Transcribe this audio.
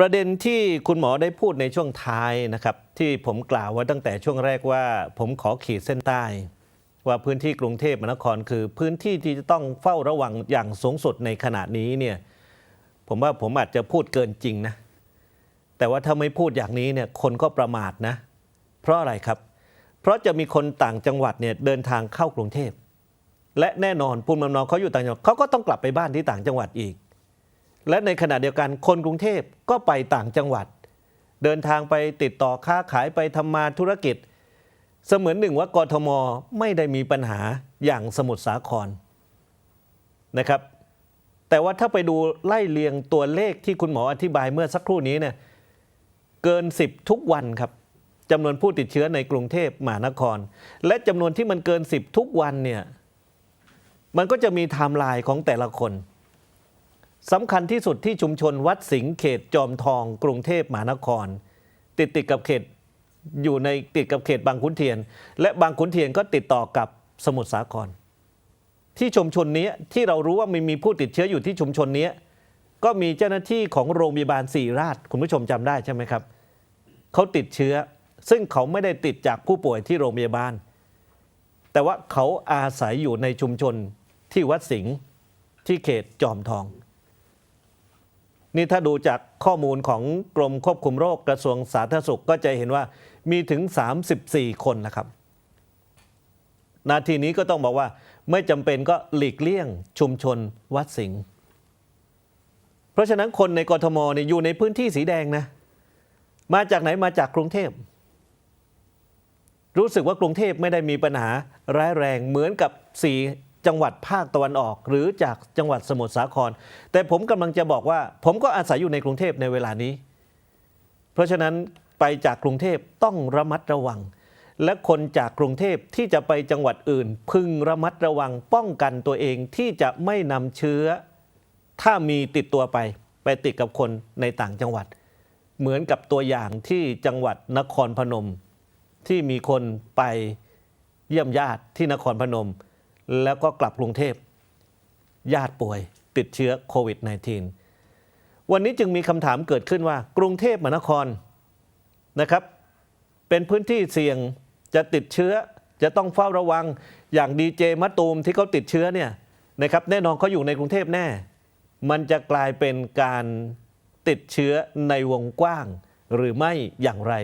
ประเด็นที่คุณหมอได้พูดในช่วงท้ายนะครับที่ผมกล่าวไว้ตั้งแต่ช่วงแรกว่า ผมขอขีดเส้นใต้ ว่าพื้นที่กรุงเทพมหานคร คือพื้นที่ที่จะต้องเฝ้าระวังอย่างสูงสุดในขณะนี้เนี่ยผมว่าผมอาจจะพูดเกินจริงนะ แต่ว่าถ้าไม่พูดอย่างนี้เนี่ยคนก็ประมาทนะ เพราะอะไรครับ เพราะจะมีคนต่างจังหวัดเนี่ยเดินทางเข้ากรุงเทพและแน่นอนภูมิลำเนาเขาอยู่ต่างจังหวัดเขาก็ต้องกลับไปบ้านที่ต่างจังหวัดอีก และในขณะเดียวกันคนกรุงเทพก็ไปต่างจังหวัด เดินทางไปติดต่อค้าขายไปทำมาธุรกิจ เสมือนหนึ่งว่ากทมไม่ได้มีปัญหาอย่างสมุทรสาครนะครับ แต่ว่าถ้าไปดูไล่เลียงตัวเลขที่คุณหมออธิบายเมื่อสักครู่นี้เนี่ยเกิน 10 ทุกวันครับจำนวนผู้ติดเชื้อในกรุงเทพมหานคร และจำนวนที่มันเกิน 10 ทุกวันเนี่ยมันก็จะมีไทม์ไลน์ของแต่ละคน สำคัญที่สุดที่ชุมชนวัดสิงห์เขตจอมทอง กรุงเทพมหานคร ติดติดกับเขตอยู่ในติดกับเขตบางขุนเทียน และบางขุนเทียนก็ติดต่อกับสมุทรสาคร ที่ชุมชนนี้ที่เรารู้ว่ามีมีผู้ติดเชื้ออยู่ที่ชุมชนนี้ก็มีเจ้าหน้าที่ของโรงพยาบาลศรีราช คุณผู้ชมจำได้ใช่ไหมครับเขาติดเชื้อ ซึ่งเขาไม่ได้ติดจากผู้ป่วยที่โรงพยาบาล แต่ว่าเขาอาศัยอยู่ในชุมชนที่วัดสิงห์ที่เขตจอมทอง นี่ถ้าดูจากข้อมูลของกรมควบคุมโรคกระทรวงสาธารณสุขก็จะเห็นว่ามีถึง 34 คนนะครับนาทีนี้ก็ต้องบอกว่าไม่จำเป็นก็หลีกเลี่ยงชุมชนวัดสิงห์เพราะฉะนั้นคนในกรทมเนี่ยอยู่ในพื้นที่สีแดงนะ มาจากไหนมาจากกรุงเทพ รู้สึกว่ากรุงเทพไม่ได้มีปัญหาร้ายแรงเหมือนกับสี จังหวัดภาคตะวันออก หรือจากจังหวัดสมุทรสาคร แต่ผมกำลังจะบอกว่า ผมก็อาศัยอยู่ในกรุงเทพในเวลานี้ เพราะฉะนั้นไปจากกรุงเทพต้องระมัดระวัง และคนจากกรุงเทพที่จะไปจังหวัดอื่น พึงระมัดระวังป้องกันตัวเองที่จะไม่นำเชื้อ ถ้ามีติดตัวไป ไปติดกับคนในต่างจังหวัด เหมือนกับตัวอย่างที่จังหวัดนครพนม ที่มีคนไปเยี่ยมญาติที่นครพนม แล้วก็กลับกรุงเทพญาติป่วยติดเชื้อโควิด -19 วันนี้จึงมีคำถามเกิดขึ้นว่า กรุงเทพมหานครนะครับ เป็นพื้นที่เสี่ยงจะติดเชื้อจะต้องเฝ้าระวังอย่างดีเจมะตูมที่เขาติดเชื้อเนี่ยนะครับแน่นอนเขาอยู่ในกรุงเทพแน่ มันจะกลายเป็นการติดเชื้อในวงกว้างหรือไม่อย่างไร